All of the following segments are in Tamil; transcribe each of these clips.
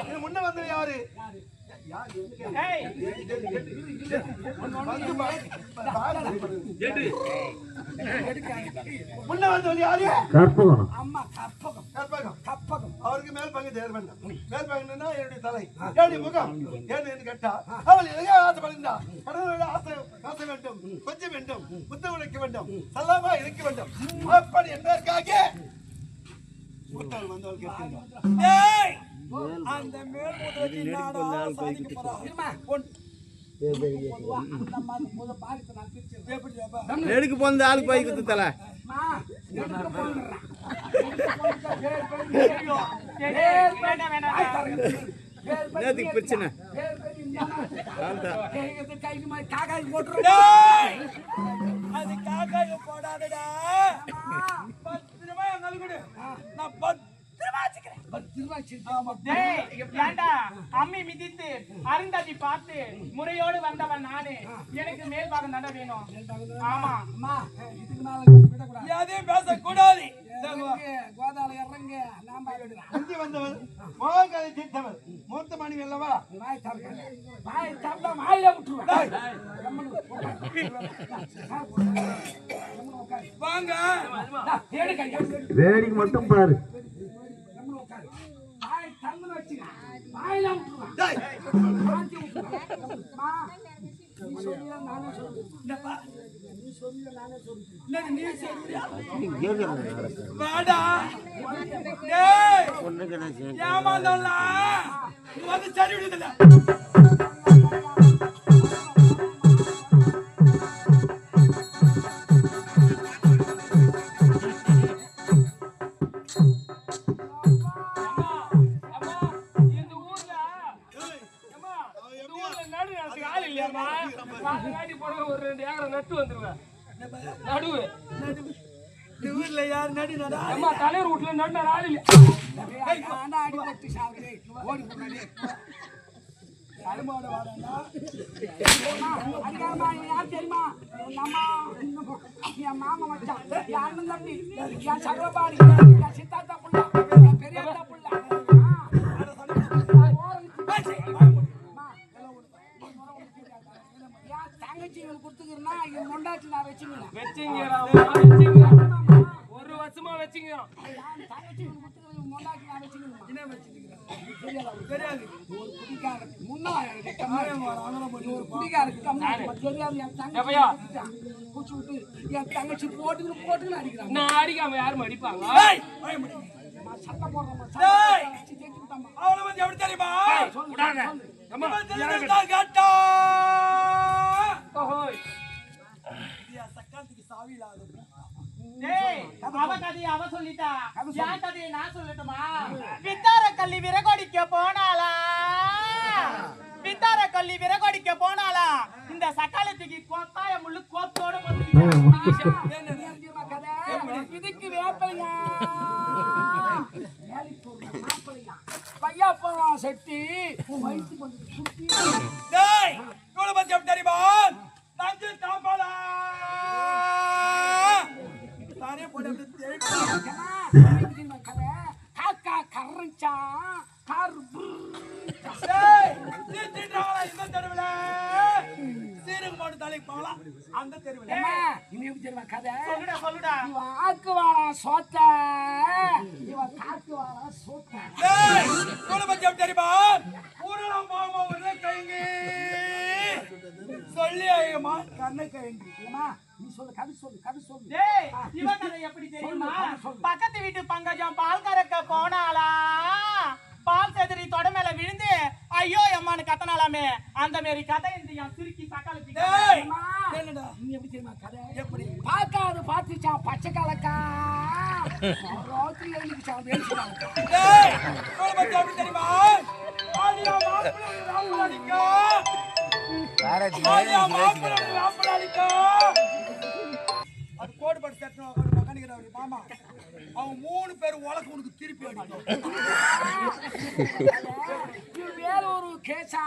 இது முன்ன யாரு? வந்து பாரு. முன்ன வந்தது யாரு? கற்பகம். அம்மா கற்பகம். கற்பகம். கற்பகம். அவருக்கு மேல் பங்கு தேர் வேண்டாம் மேல் பங்குன்னா என்னுடைய தலை. முகம்? ஏன்னு என்று கேட்டா அவள் எதையோ கடவுளோட ஆசை ஆசை வேண்டும் கொஞ்சம் வேண்டும் முத்தம் உழைக்க வேண்டும் சல்லாமா இருக்க வேண்டும். அப்படி என்பதற்காக மாதிரி பிரிச்சு எப்படி ஜாபா. நெடுக்கு போந்த ஆளுக்கு போய் குத்து தலை மா எடுக்க போறா வேண்டாம் வேண்டாம் நேத்துக்கு பிரச்சனை. அது காக்காய் போடாதடா. பத்திரமா எங்களுக்கு கொடு நான் பத்திரமா அம்மி மிதித்து அருந்ததி பார்த்து முறையோடு வந்தவன் நானு. எனக்கு மேல் பாகம் தாண்டா வேணும். ஆமா. எதையும் பேசக்கூடாது. கோதால இறங்க நான் பாய்விடுறேன் அங்கே வந்தவள் மோகங்களை தீர்த்தவள் மூர்த்த மணி அல்லவா வாய் திறக்கல. வாய் திறந்தா வாயில விட்டுருவேன். கம்முனு உட்காரு. வாங்க. டா, ஏடு கை, ஏடு கை. வேடிக்கை மட்டும் பாரு. நீ வந்து சரி விடுதல. காட்டி போட ஒரு ரெண்டு ஏக்கரை நட்டு வந்துருவேன் நடுவு ஊர்ல யார் நடி நடா அம்மா தலைவர் வீட்டுல நடு ஆள் இல்ல ஆனா சாவுதே. ஓடி யார் தெரியுமா? என் மாமா மச்சான், யாருன்னு தம்பி, என் சகலபாடி, என் சித்தாத்தா புள்ள, என் பெரியத்தா புள்ள. கம்மியா வரும். தெரியாது. என் தங்கச்சி போட்டுக்கிட்டு போட்டுக்கிட்டு அடிக்கிறாங்க. நான் அடிக்காம யாரும் அடிப்பாங்க தேய்ச்சுக்கிட்டாம்மா. அவளை பத்தி எப்படி தெரியுமா அவ கதையை அவ சொல்லிட்டா. என் கதையை நான் சொல்லட்டுமா? வித்தார கள்ளி விறகொடிக்க போனாளா? வித்தார கள்ளி விறகொடிக்க போனாளா? இந்த சக்காலத்துக்கு கொத்தாய முள்ளு கோத்தோட? இதுக்கு வேப்பலையா? பையா போவான் செட்டி. வயிற்றுக்கு சொல்லி ஐயம்மா கண்ணை கைங்க ஏம்மா, நீ சொல்லு கதை சொல்லு கதை சொல்லு. டேய் கதை எப்படி தெரியுமா? பக்கத்து வீட்டு பங்கஜம் பால் கறக்க போனாளா? பால் செதறி தொட மேல விழுந்து ஐயோ அம்மான்னு கத்தனாலாமே அந்த மாரி கதை இந்த என் சிரிக்கி என்னடா? நீ எப்படி தெரியுமா கதை? எப்படி? பார்க்காது பார்த்துச்சான் பச்சை கலக்கா? ராத்திரி எழுதிச்சான் எப்படி தெரியுமா? அடிக்கா அது கோடு பட்டு மாமா மூணு பேர் உலக உனக்கு திருப்பி அடிக்கும் வேலூரு கேசா.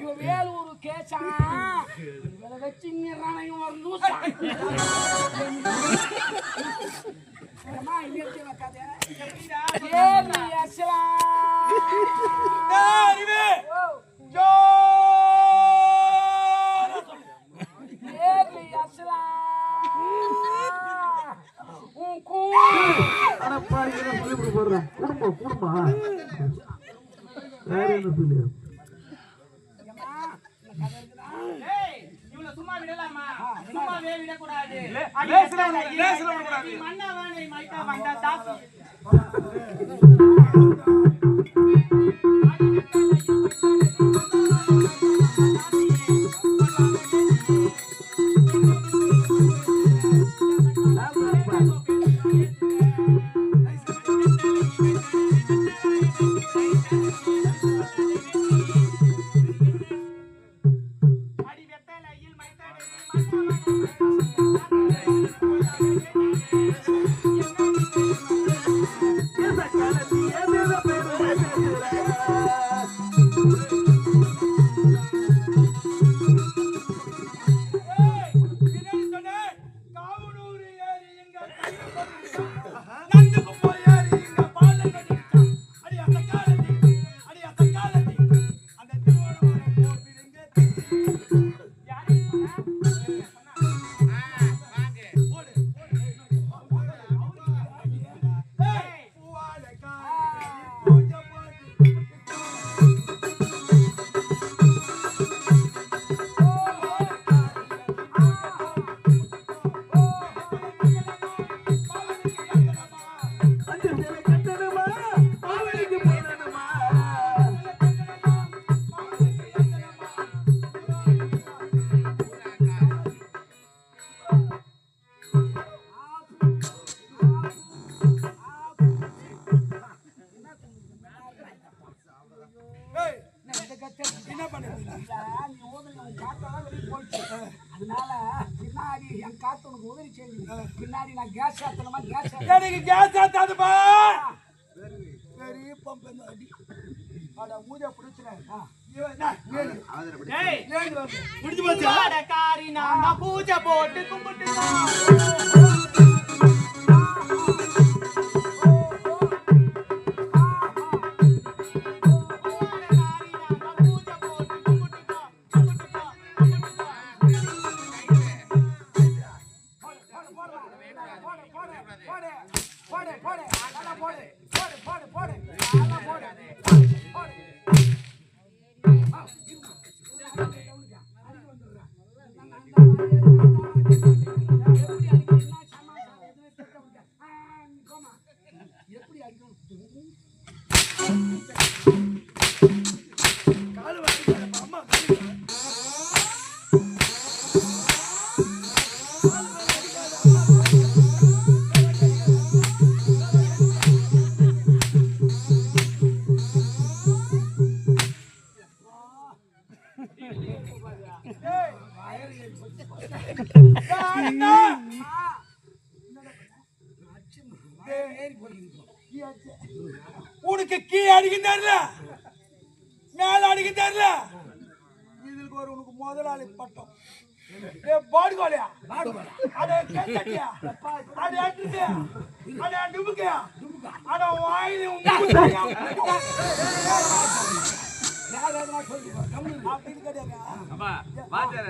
இவ வேலூரு கேசா. இவரை வச்சு இவன் ஒரு லூசா அம்மா, இங்க இருக்கிற கதை. ஏழு அஸ்லாம். கூடுமா வேற என்ன சொல்லு ஏய், இவளை சும்மா விடலாமா? சும்மாவே விடக்கூடாது. அடி லேசுல வெத்தலை, விட- அடி லேசுல வெத்தலை, விடக்கூடாது. நீ மன்னவானை மைத்த வந்த தாசி. அதனால பின்னாடி என் காத்து உனக்கு உதவி செய்யுது பின்னாடி நான் கேஸ் ஏத்தணுமா கேஸ் எனக்கு கேஸ் ஏத்தாதுப்பா பெரிய பம்பு அடி அட மூஞ்ச. பூவாடக்காரி நான் தான் பூஜை போட்டு கும்பிட்டுதான். ஏ பாடுகோலியா அட கேட்டட்டியா அட அட்டுட்டியா அட டுபுக்கியா அட வாயில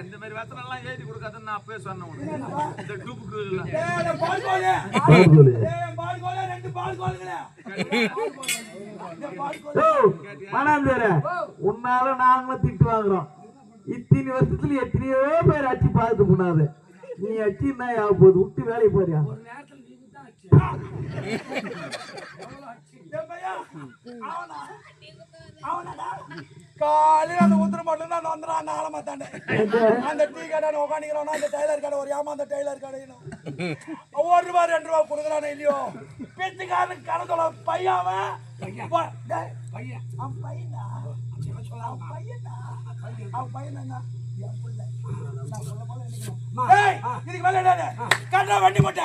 இந்த மாதிரி வசனம் எல்லாம் எழுதி கொடுக்காதுன்னு நான் அப்பவே சொன்னேன். இந்த பாடுகோலே ரெண்டு பாடுகோலே மனாந்தர உன்னால நாங்களும் திட்டு வாங்குறோம். இத்தனை வருஷத்துல எத்தனையோ பேர் அடிச்சு பார்த்து போனாது நீ அடிச்சு என்ன ஆக போகுது? விட்டு வேலையை போறியா? காலையில அந்த உத்தர மட்டும் நான் வந்துடுறான் நாள மாத்தாண்டேன் அந்த டீ கடை உட்காந்துக்கிறானோ அந்த டெய்லர் கடை ஒரு ஏமாந்த டெய்லர் கடையிலும் ஒரு ரூபா ரெண்டு ரூபா கொடுக்குறானே இல்லையோ? பிச்சுக்காரன் கணத்தோட பையன் ப- டேய், பையன். பையனா. அவன் பையனா என் புள்ள. நான் சொல்ல போல நினைக்கிறேன். இதுக்கு மேல வண்டி மூட்டை.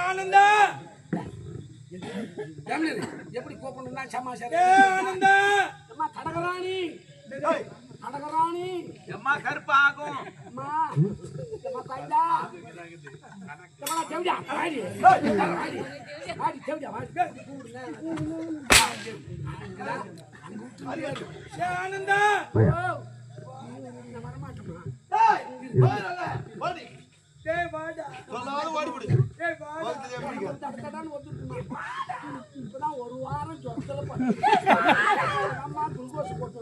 ஆனந்தா எப்படி கூப்பிடணும்னா ஏ சமாச்சாரம் ஆனந்தா அம்மா கடகராணி கடகராணி எம்மா கருப்பாகும் அம்மா அம்மா தாய்டா அம்மா தேவடியா வாடி வாடி வாடி தேவடியா வாடி ஆனந்தா வரமாட்டோமா டேய், போயிடல, ஓடி. டேய் வாடா சொல்லாத ஓடி விடு. டேய் வாடா ஓடி எப்படிங்க? தடக்கடான்னு ஒத்துட்டுமா இப்பதான் ஒரு வாரம் பண்ணி அம்மா குளுக்கோஸ் போட்டு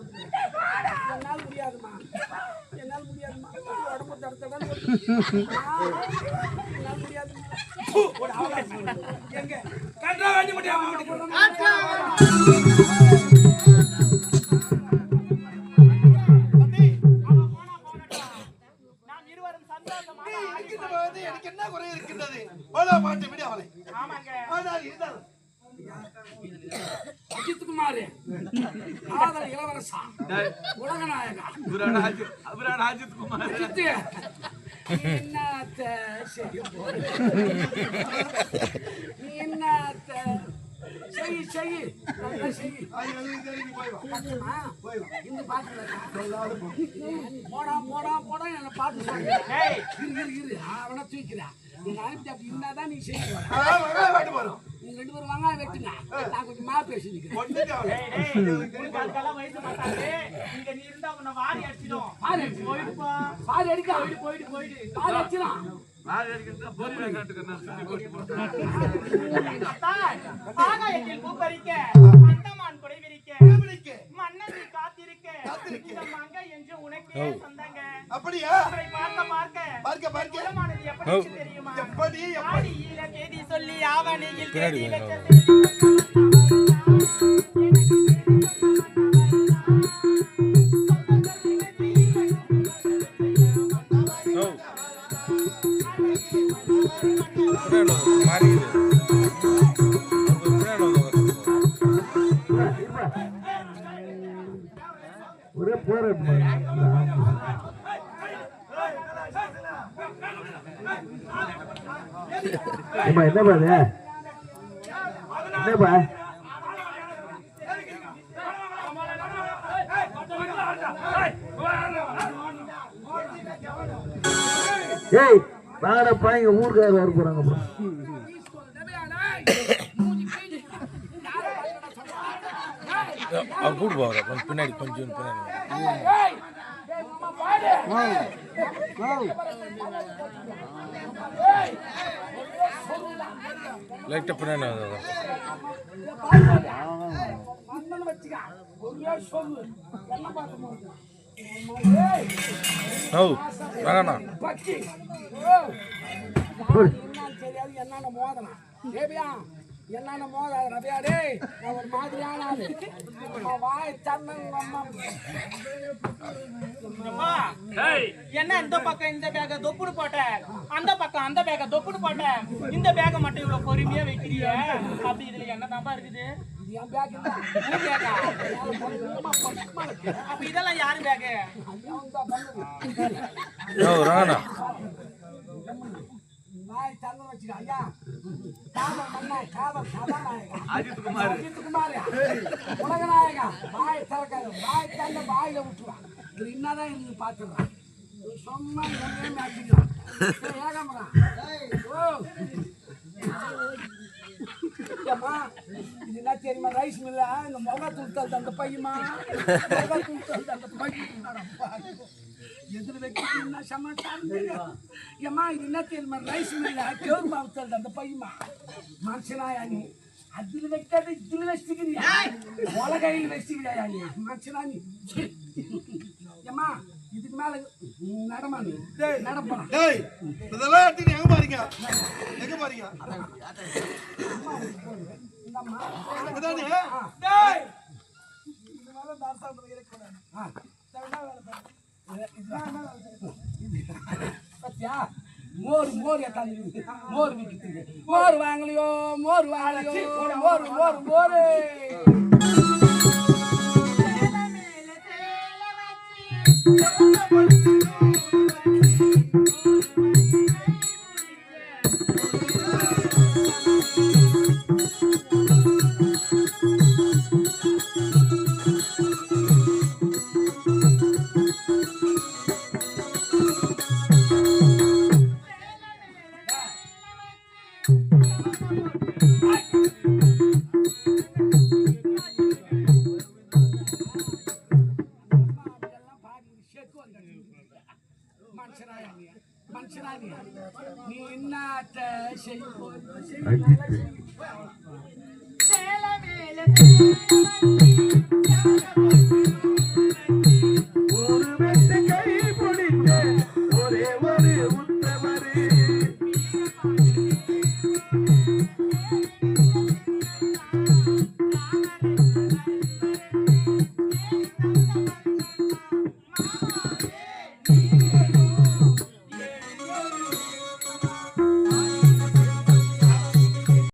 என்னால் முடியாதுமா என்னால் முடியாதுமா உடம்பு தடத்தடான்னு என்னால் முடியாதுமா எங்க கண்டா வாடி முடியா எனக்கு என்ன குறை இருக்கின்றது? போடா மாட்டு விடு அவளை. ஆமாங்க. ஆனால் இருந்தாலும் அஜித்குமார் காதல் இளவரசா உலகநாயகா. இவரான அஜித் இவரான அஜித் குமார் அஜித் நீ என்னத்த செய்ய போற என்னத்த செய் செய். இந்த பாட்டுல சொல்லாத போ. போடா போடா போடா என்ன பாட்டு இரு இரு இரு அவனை தூக்கிறா நீ அனுப்பி அப்படி இருந்தாதான் நீ செய்ய ஆ, வெங்காயம் வாங்கிட்டு போறோம். நீங்க ரெண்டு பேரும் வெங்காயம் வெட்டுங்க நான் கொஞ்சம் மா பேசி நிக்கிறேன் கொண்டுட்டு அவளை. டேய், டேய், உனக்கு அதுக்கெல்லாம் வயசு மாட்டாது. இங்க நீ இருந்தா உன்னை வாரி அடிச்சிடும். பாரு. பாரு அடிக்கா போயிடு, போயிடு, போயிடு. பாரு ஆகாயத்தில் பூப்பறிக்க, அந்தமான் கொடை விரிக்க, பிடிக்கு. மன்னன் நீ காத்திருக்க, காத்திருக்க. மங்கை என்று உனக்கே சொந்தங்க. அப்படியா உன்னை பார்க்க பார்க்க, பார்க்க பார்க்க குலமானது எப்படி தெரியுமா? எப்படி எப்படி தேதி சொல்லி ஆவணியில் தேதி வச்ச ஏம்மா என்னப்பா இது என்னப்பா ஏய் வாடப்பா எங்க ஊருக்காரர் வர போறாங்க அப்புறம் அவர் கூட்டு போவார் கொஞ்சம் பின்னாடி கொஞ்சம் பின்னாடி வந்தாங்க. மன்னன் வச்சுக்க ஒரே சொல்லு என்ன பார்க்க முடியும் ஓ வேணாண்ணா பச்சி ஓ என்னன்னு மோதலாம் தேவியா என்னென்ன மோதாத ரபியா டேய் நான் ஒரு மாதிரியான ஆளு. வாய் என்ன இந்த பக்கம் இந்த பேக தொப்புடு போட்ட? அந்த பக்கம் அந்த பேக தொப்புடு போட்ட? இந்த பேக மட்டும் இவ்வளவு பொறுமையா வைக்கிறிய? அப்படி இதுல என்ன தப்பா இருக்குது அப்ப இதெல்லாம் யாரு பேகு வாய் தன்ன வச்சுக்க ஐயா காதல் மன்னா காதல் கதாநாயகா அஜித் குமார் அஜித் குமார் உலகநாயகா. வாய் திறக்காது. வாய் தந்த வாயில விட்டுருவான் இது என்னதான் எனக்கு பார்த்துடுறான் சும்மா ஓ. ஏம்மா, இது என்ன தெரியுமா? ரைஸ் மில்ல இந்த முக துத்தல் அந்த பையமா? முக அந்த பையன் ஏம்மா இது என்ன தெரியுமா ரைஸ் மில்ல கேர் மாவுத்தல் அந்த பையமா? மனுஷனாயா நீ? அதில் வைக்காத இதில் வச்சுக்கிறியா? உலகையில் வச்சுக்கிறியா நீ? மனுஷனா நீ? ச்சீ. ஏம்மா இதுக்கு மேல நடமா நடப்பா. டேய் இதெல்லாம் எடுத்து எங்க பாருங்க? எங்க பாருங்க? டேய்! இது மேல தாசாபுரம் இருக்கக்கூடாது. ஆ. வேலை பாரு. இது- இதுதான் என்ன வேலை செய்யுது? பாத்தியா? மோர் மோர் எத்தாந்து மோர் விற்கிட்டு மோர் வாங்கலையோ மோர் வாங்கலையோ மோர் மோர் மோர் வச்சு